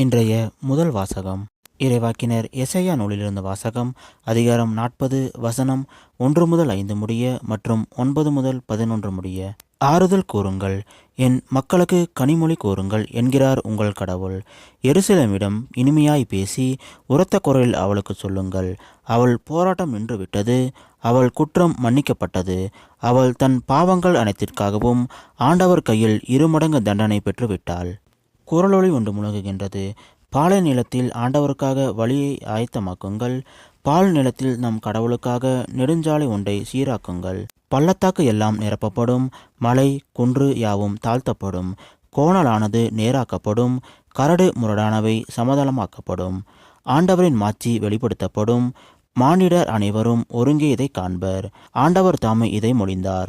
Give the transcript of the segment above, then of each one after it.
இன்றைய முதல் வாசகம். இறைவாக்கினர் எசையா நூலிலிருந்து வாசகம். அதிகாரம் நாற்பது வசனம் ஒன்று முதல் ஐந்து முடிய மற்றும் ஒன்பது முதல் பதினொன்று முடிய. ஆறுதல் கூறுங்கள். என் மக்களுக்கு கனிமொழி கூறுங்கள் என்கிறார் உங்கள் கடவுள். எருசலமிடம் இனிமையாய் பேசி உரத்த குரலில் அவளுக்கு சொல்லுங்கள். அவள் போராட்டம் நின்றுவிட்டது. அவள் குற்றம் மன்னிக்கப்பட்டது. அவள் தன் பாவங்கள் அனைத்திற்காகவும் ஆண்டவர் கையில் இருமடங்கு தண்டனை பெற்றுவிட்டாள். குரலொளி ஒன்று முழங்குகின்றது. பாலை நிலத்தில் ஆண்டவருக்காக வழியை ஆயத்தமாக்குங்கள். பால் நிலத்தில் நம் கடவுளுக்காக நெடுஞ்சாலை ஒன்றை சீராக்குங்கள். பள்ளத்தாக்கு எல்லாம் நிரப்பப்படும். மலை குன்று யாவும் தாழ்த்தப்படும். கோணலானது நேராக்கப்படும். கரடு முரடானவை சமதளமாக்கப்படும். ஆண்டவரின் மாட்சி வெளிப்படுத்தப்படும். மானிடர் அனைவரும் ஒருங்கே இதை காண்பர். ஆண்டவர் தாமே இதை மொழிந்தார்.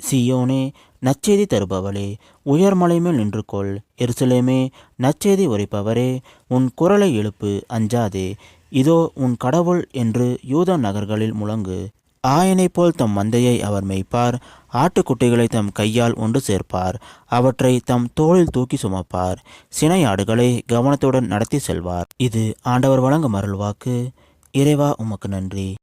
சியோனே நச்செய்தி தருபவளே உயர்மலை மேல் நின்று கொள் எருசலேமே நச்செய்தி உரைப்பவரே உன் குரலை எழுப்பு அஞ்சாதே. இதோ உன் கடவுள் என்று யூத நகர்களில் முழங்கு. ஆயனைப் போல் தம் மந்தையை அவர் மேய்ப்பார். ஆட்டுக்குட்டிகளை தம் கையால் ஒன்று சேர்ப்பார். அவற்றை தம் தோளில் தூக்கி சுமப்பார். சினை ஆடுகளை கவனத்துடன் நடத்தி செல்வார். இது ஆண்டவர் வழங்கும் அருள்வாக்கு. இறைவா உமக்கு நன்றி.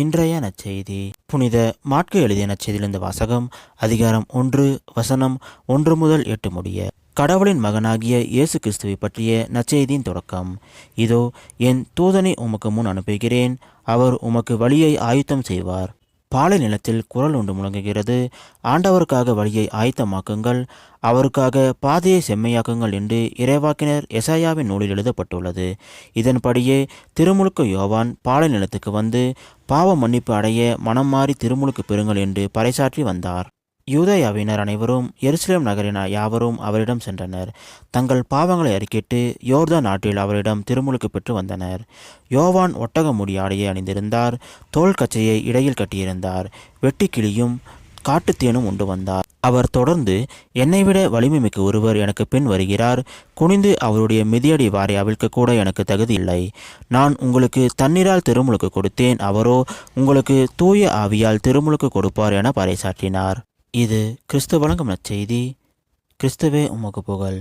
இன்றைய நற்செய்தி. புனித மாட்கு எழுதிய நற்செய்தியிலிருந்து வாசகம் அதிகாரம் ஒன்று வசனம் ஒன்று முதல் எட்டு முடிய. கடவுளின் மகனாகிய இயேசு கிறிஸ்துவை பற்றிய நற்செய்தியின் தொடக்கம். இதோ என் தூதனை உமக்கு முன் அனுப்புகிறேன். அவர் உமக்கு வழியை ஆயுத்தம் செய்வார். பாலை நிலத்தில் குரல் ஒன்று முழங்குகிறது. ஆண்டவருக்காக வழியை ஆயத்தமாக்குங்கள். அவருக்காக பாதையை செம்மையாக்குங்கள் என்று இறைவாக்கினர் எசாயாவின் நூலில் எழுதப்பட்டுள்ளது. இதன்படியே திருமுழுக்கு யோவான் பாலை நிலத்துக்கு வந்து பாவ மன்னிப்பு அடைய மனம் மாறி திருமுழுக்கு பெறுங்கள் என்று பறைசாற்றி வந்தார். யூதயாவினர் அனைவரும் எருசலேம் நகரின யாவரும் அவரிடம் சென்றனர். தங்கள் பாவங்களை அறிக்கிட்டு யோர்தான் நாட்டில் அவரிடம் திருமுழுக்கு பெற்று வந்தனர். யோவான் ஒட்டக முடி ஆடையை அணிந்திருந்தார். தோல் கச்சையை இடையில் கட்டியிருந்தார். வெட்டிக்கிளியும் காட்டுத்தேனும் உண்டு வந்தார். அவர் தொடர்ந்து என்னை விட வலிமை மிக்க ஒருவர் எனக்கு பின் வருகிறார். குனிந்து அவருடைய மிதியடி வாரை அவிழ்க்க கூட எனக்கு தகுதி இல்லை. நான் உங்களுக்கு தண்ணீரால் திருமுழுக்கு கொடுத்தேன். அவரோ உங்களுக்கு தூய ஆவியால் திருமுழுக்கு கொடுப்பார் என பறைசாற்றினார். இது கிறிஸ்து வழங்கும் நற்செய்தி கிறிஸ்துவே உமக்கு புகழ்.